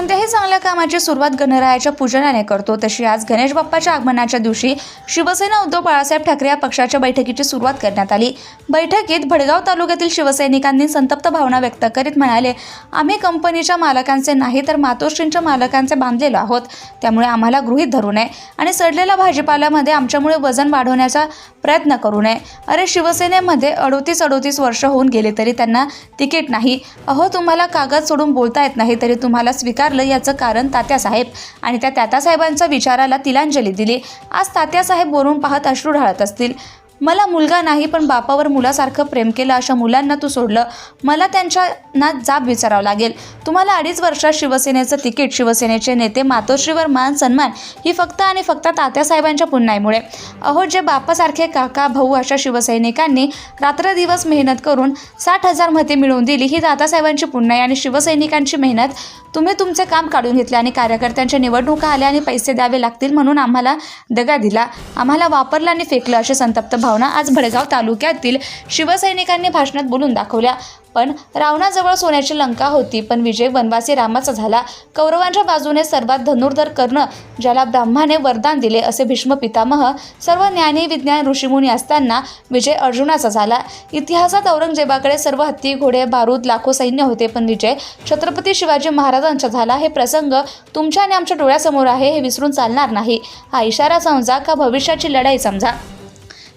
कोणत्याही चांगल्या कामाची सुरुवात गणरायाच्या पूजनाने करतो. तशी आज गणेश बाप्पाच्या आगमनाच्या दिवशी शिवसेना उद्धव बाळासाहेब ठाकरे या पक्षाच्या बैठकीची सुरुवात करण्यात आली. बैठकीत भडगाव तालुक्यातील शिवसैनिकांनी संतप्त भावना व्यक्त करीत म्हणाले आम्ही कंपनीच्या मालकांचे नाही तर मातोश्रींच्या मालकांचे बांधलेलो आहोत. त्यामुळे आम्हाला गृहीत धरू नये आणि सडलेल्या भाजीपाल्यामध्ये आमच्यामुळे वजन वाढवण्याचा प्रयत्न करू नये. अरे शिवसेनेमध्ये अडोतीस अडोतीस वर्ष होऊन गेले तरी त्यांना तिकीट नाही. अहो तुम्हाला कागद सोडून बोलता येत नाही तरी तुम्हाला स्वीकार विचारलं याचं कारण तात्यासाहेब. आणि त्या तात्यासाहेबांच्या विचाराला तिलांजली दिली. आज तात्यासाहेब वरून पाहत अश्रू ढाळत असतील. मला मुलगा नाही पण बापावर मुलासारखं प्रेम केलं अशा मुलांना तू सोडलं. मला त्यांच्या जाब विचारावं लागेल. तुम्हाला अडीच वर्षात शिवसेनेचं तिकीट शिवसेनेचे नेते मातोश्रीवर मान सन्मान ही फक्त आणि फक्त तात्यासाहेबांच्या पुण्यामुळे अहो जे बापासारखे काका भाऊ अशा शिवसैनिकांनी रात्रदिवस मेहनत करून साठ हजार मते मिळवून दिली ही दादासाहेबांची पुण्याई आणि शिवसैनिकांची मेहनत तुम्ही तुमचे काम काढून घेतले आणि कार्यकर्त्यांच्या निवडणुका आल्या आणि पैसे द्यावे लागतील म्हणून आम्हाला दगा दिला. आम्हाला वापरलं आणि फेकलं असे संतप्त भावना आज भडगाव तालुक्यातील शिवसैनिकांनी भाषणात बोलून दाखवल्या. पण रावणाजवळ सोन्याची लंका होती पण विजय वनवासी रामाचा झाला. कौरवांच्या बाजूने सर्वात धनुर्धर कर्ण ज्याला ब्रह्माने वरदान दिले असे भीष्म पितामह सर्व ज्ञानी विज्ञान ऋषीमुनी असताना विजय अर्जुनाचा झाला. इतिहासात औरंगजेबाकडे सर्व हत्ती घोडे बारूद लाखो सैन्य होते पण विजय छत्रपती शिवाजी महाराजांचा झाला. हे प्रसंग तुमच्या आणि आमच्या डोळ्यासमोर आहे हे विसरून चालणार नाही. हा इशारा समजा का भविष्याची लढाई समजा?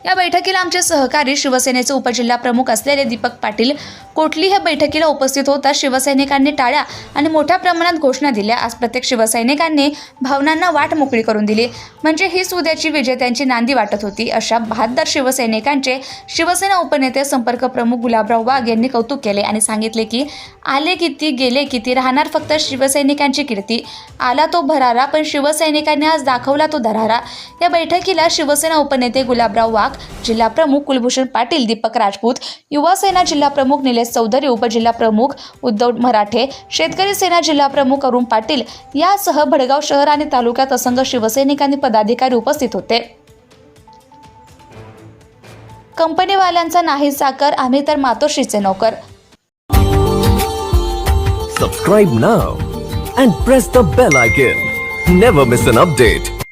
या बैठकीला आमचे सहकारी शिवसेनेचे उपजिल्हा प्रमुख असलेले दीपक पाटील कोटली हे बैठकीला उपस्थित होता शिवसैनिकांनी टाळ्या आणि मोठ्या प्रमाणात घोषणा दिल्या. आज प्रत्येक शिवसैनिकांनी भावनांना वाट मोकळी करून दिली. म्हणजे हीच उद्याची विजेत्यांची नांदी वाटत होती. अशा बहादर शिवसैनिकांचे शिवसेना उपनेते संपर्क प्रमुख गुलाबराव वाघ यांनी कौतुक केले आणि सांगितले की आले किती गेले किती राहणार फक्त शिवसैनिकांची कीर्ती. आला तो भरारा पण शिवसैनिकांनी आज दाखवला तो धरारा या बैठकीला शिवसेना उपनेते गुलाबराव वाघ जिल्हा प्रमुख कुलभूषण पाटील दीपक राजपूत युवा सेना जिल्हाप्रमुख निलेश चौधरी उपजिल्हाप्रमुख उद्धव मराठे शेतकरी सेना जिल्हा प्रमुख अरुण पाटील यासह भडगाव शहर आणि तालुक्यात असंख्य शिवसैनिकांनी पदाधिकारी उपस्थित होते. कंपनीवाल्यांचा नाही साकर आम्ही तर मातोश्रीचे नोकर. Subscribe now and press the bell icon never miss an update